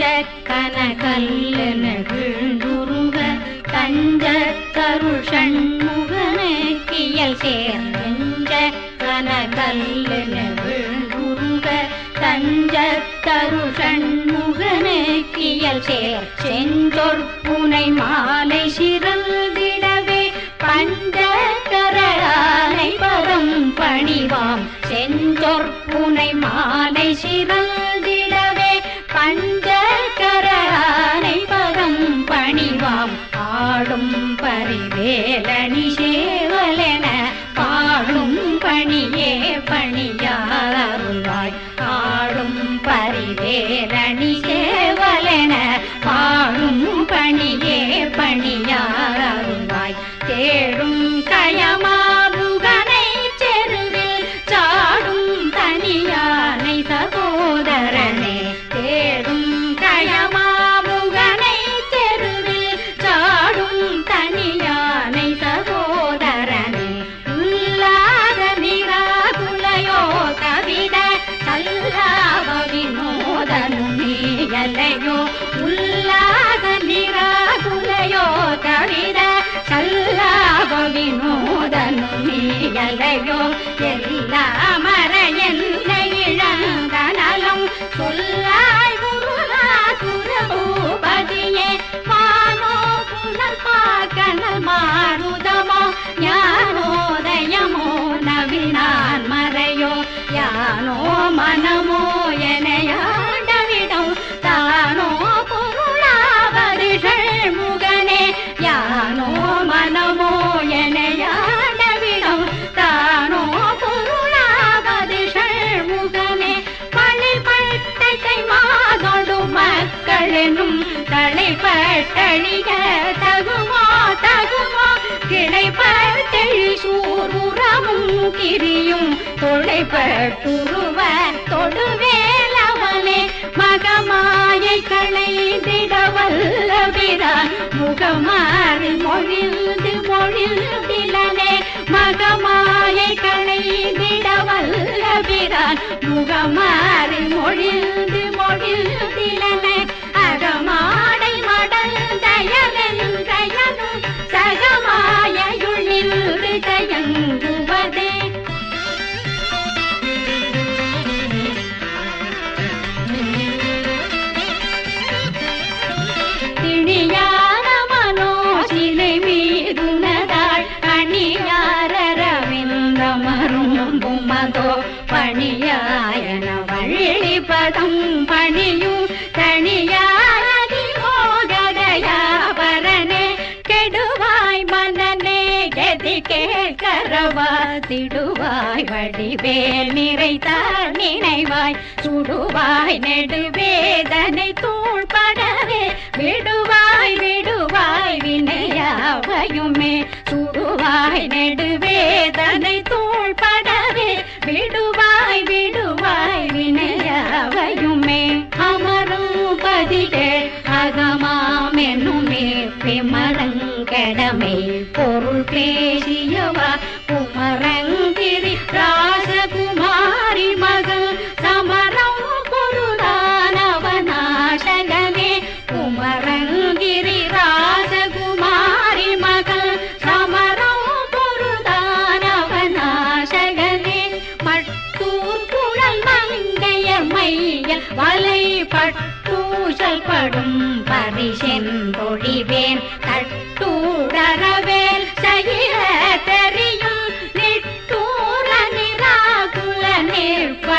தஞ்ச கனகல்லென வீழ்ந்துருக தஞ்ச தருள் சண்முகனே Keir சேர் நெஞ்ச கனகல்லென வீழ்ந்துருக தஞ்ச தருள் சண்முகனே Keir சேர் செஞ்சொற்புனை மாலை சிறந்து मा விரியும் தொழைப்ப துருவ தொடுவேல் அவனே. மகமாயை களைந்திட வல்லபிரான் முகமாறி மொழிந்து மொழிந்திலனே. மகமாயை களைந்திட வல்லபிரான் முகமாறி மொழிந்து மொழிந்திலனே. சுடுவாய் வடிவேல் நிறைத்தால் நினைவாய். சுடுவாய் நெடுவேதனை தூள் படவே விடுவாய் விடுவாய் வினையாவையுமே. சுடுவாய் நெடுவேதனை தூள் விடுவாய் விடுவாய் வினையாவையுமே. அமரும் பதிகள் அகமாமென்னுமே விமலங்கடமே. பொருள் பேசி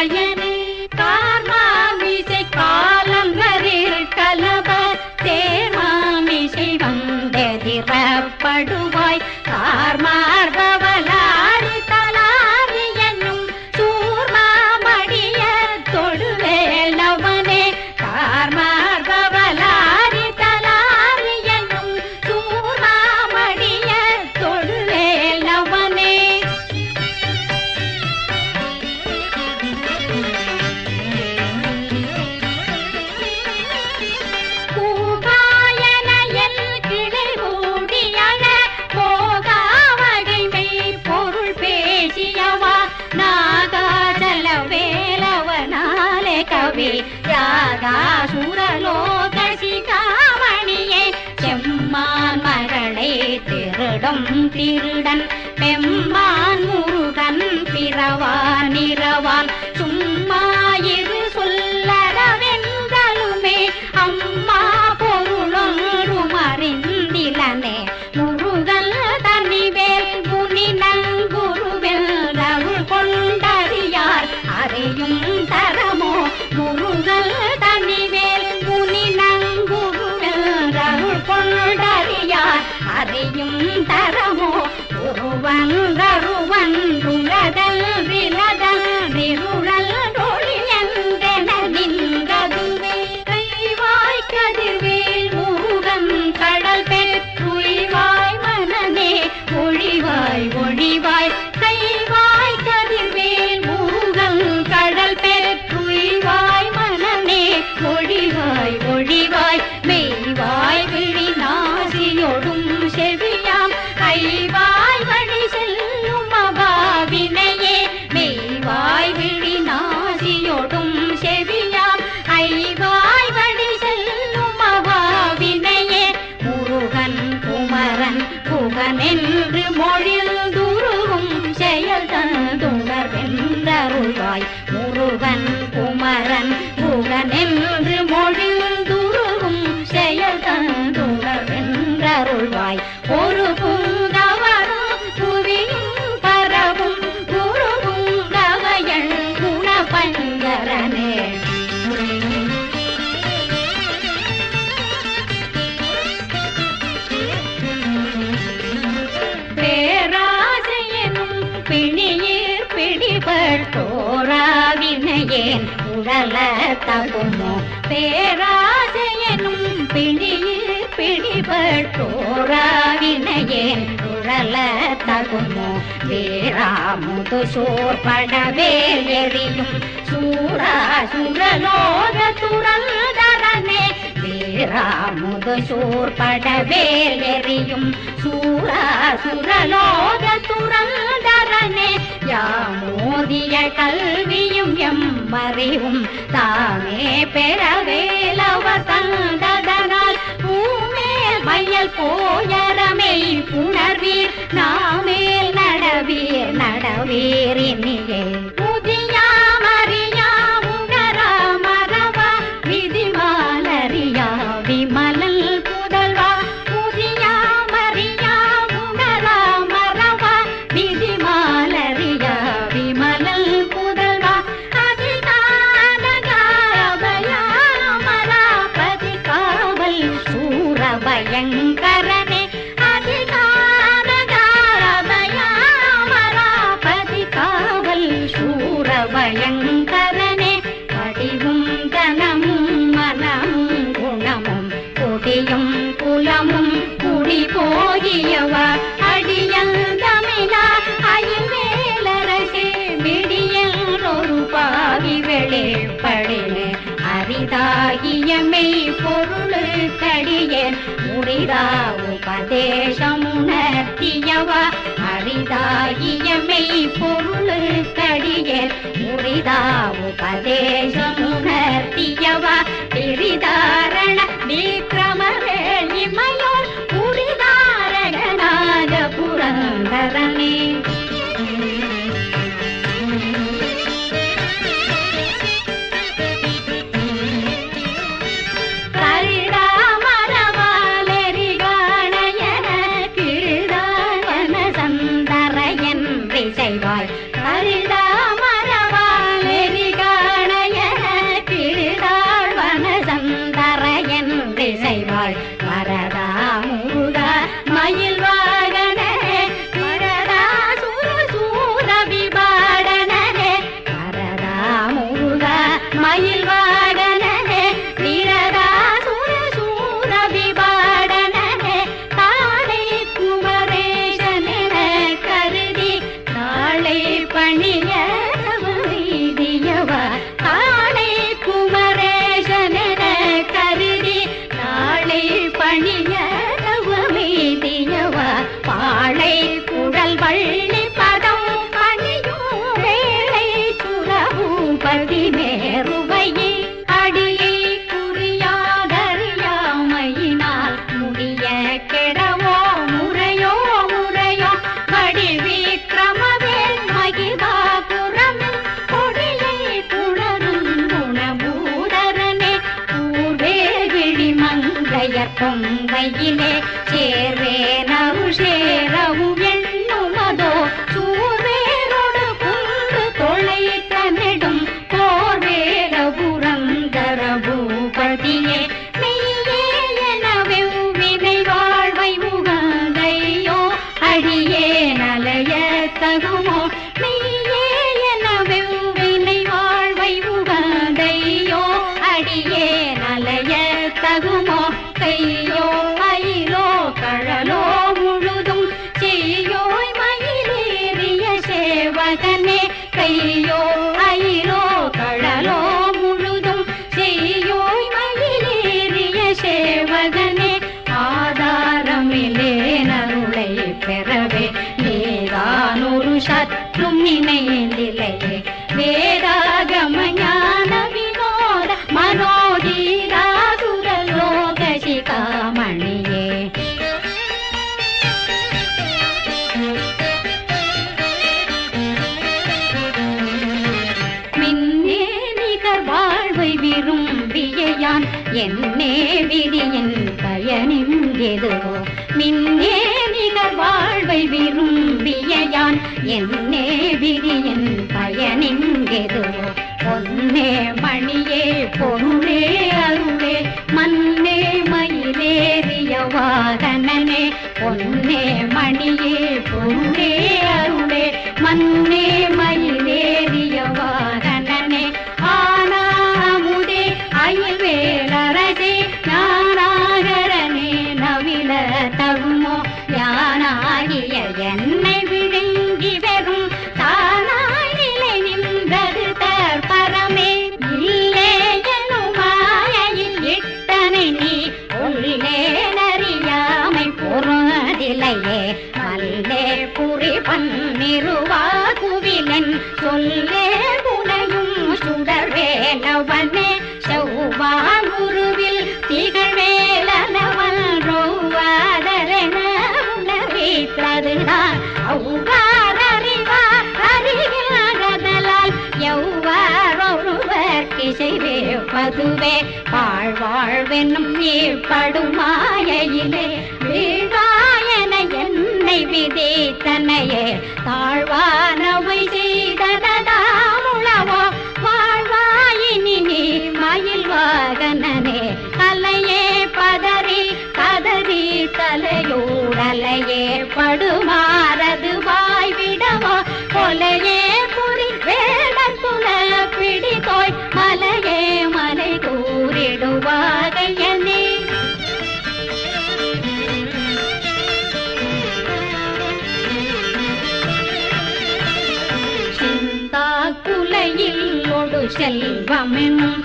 Ayer சுரலோகசிகாமணியே செம்மான் மகளை திருடும் திருடன் பெம்மான் முருகன் பிறவான் இரவான் மகள தகுமோ பேராசையனும் பிணியில் பிடிபட்டோராவினையேன் குழல தகுமோ வேறாமுது சோர் படவேல் எறியும் சூரா சுரலோக துரந்தரனே ராமுது சூர் படவேல் எறியும் சூரா சுரலோக துரல் யாமோதிய கல்வியும் எம் அறிவும் தாமே பெறவேலவ தந்ததனால். பூமேல் மையல் போயரமை புணர்வீர் நாமேல் நடவீர் நடவீரினியே அறிந்தா உபதேசமுணர்த்தியவா அறிதாகியமை பொருளுக்கடிய உரிதா உபதேசம் Thank you. तुम्ही मेले गमया എന്നെ വിരിയൻ പയനെങ്കെതോ சொல்லுவா குவிலன் சொல்லே புனையும் சுடர்வேலவனே செவ்வா குருவில் திகழ்வேலவன் ரோவாதரன உணவை தருதான் அவ்வாறு அறிவார் அறியாதலால் எவ்வாறொருவர் இசைவே பதுவே. பாழ்வாழ்வெனும் ஏற்படும் வீழ் விதைத்தனையே தாழ்வானவை செய்ய செல்வமெனும்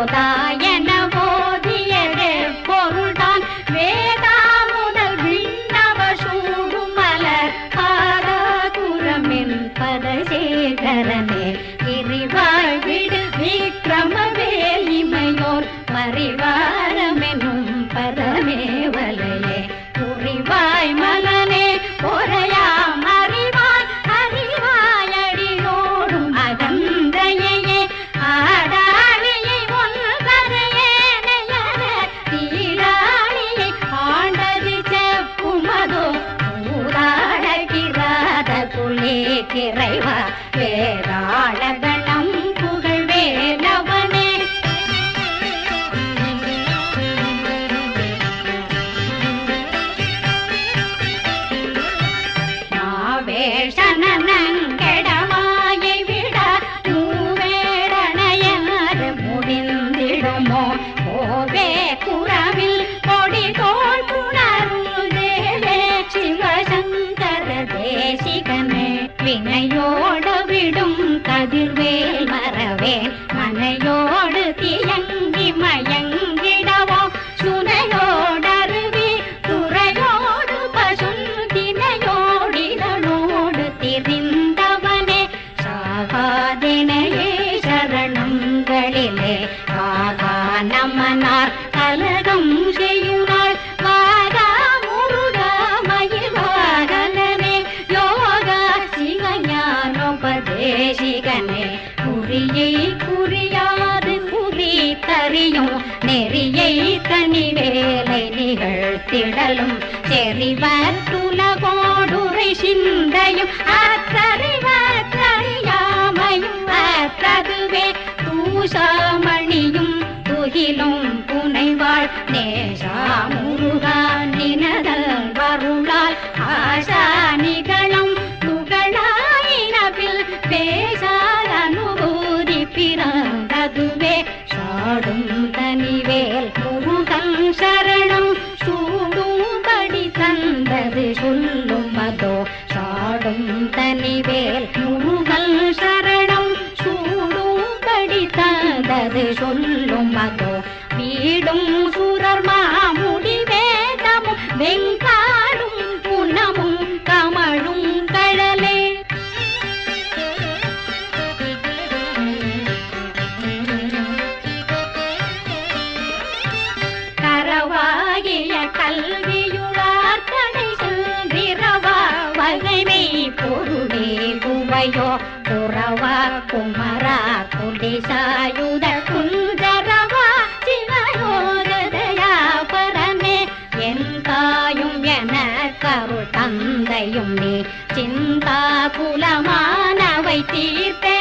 好 రైవా சிந்தையும் அத்தறிவத்தறியாமையும் அத்ததுவே தூசாமணியும் துகிலும் புனைவாள். நேசா முருகா நினதல் வருளால் ஆசா குலமானவை தீர்த்தே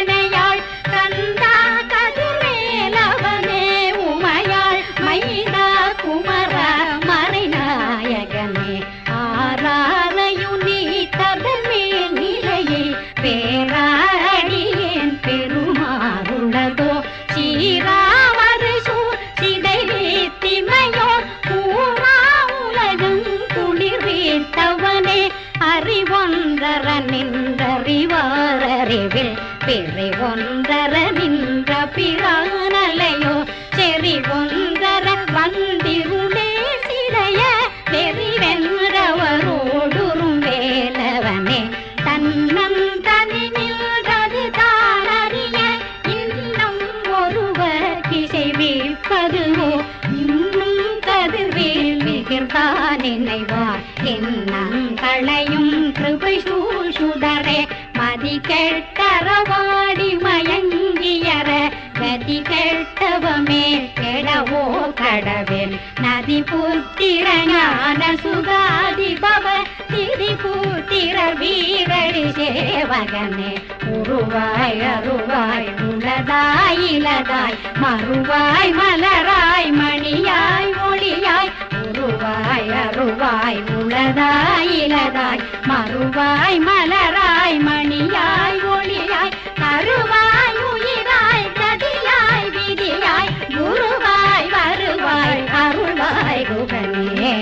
சேவகனே உருவாய் அருவாய் உளதாய் இலதாய் மறுவாய் மலராய் மணியாய் ஒளியாய் உருவாய் அருவாய் உளதாய் இலதாய் மறுவாய் மலராய் மணியாய் ஒளியாய் கருவாய் உயிராய் கதியாய் விதியாய் குருவாய் வருவாய் அருள்வாய் குகனே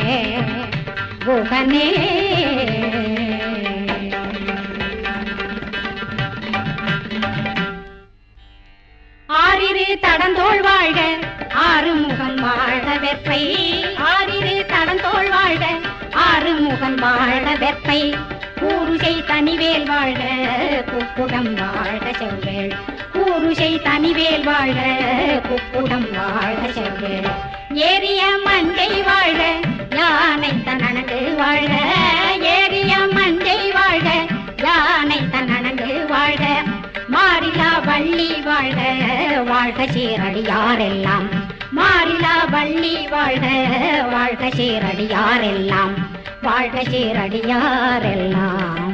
குகனே. தடந்தோள் வாழ்க ஆறு முகம் வாழ வெப்பை ஆறிரு தடந்தோள் வாழ்க ஆறு முகம் வாழ வெப்பை கூறுசை தனிவேல் வாழ்க குப்புடம் வாழ செவ்வேள். கூறுசை தனிவேல் வாழ்க குப்புடம் வாழ செவ்வேள். ஏரிய மஞ்சை வாழ்க யானை தனக்கு வாழ்க. ஏரிய மஞ்சை வாழ்க யானை தனக்கு வாழ்க. மாறிலா வள்ளி வாழ்க வாழ்க சீரடியாரெல்லாம். மாறிலா வள்ளி வாழ்க வாழ்க சீரடியாரெல்லாம். வாழ்க சீரடியாரெல்லாம்.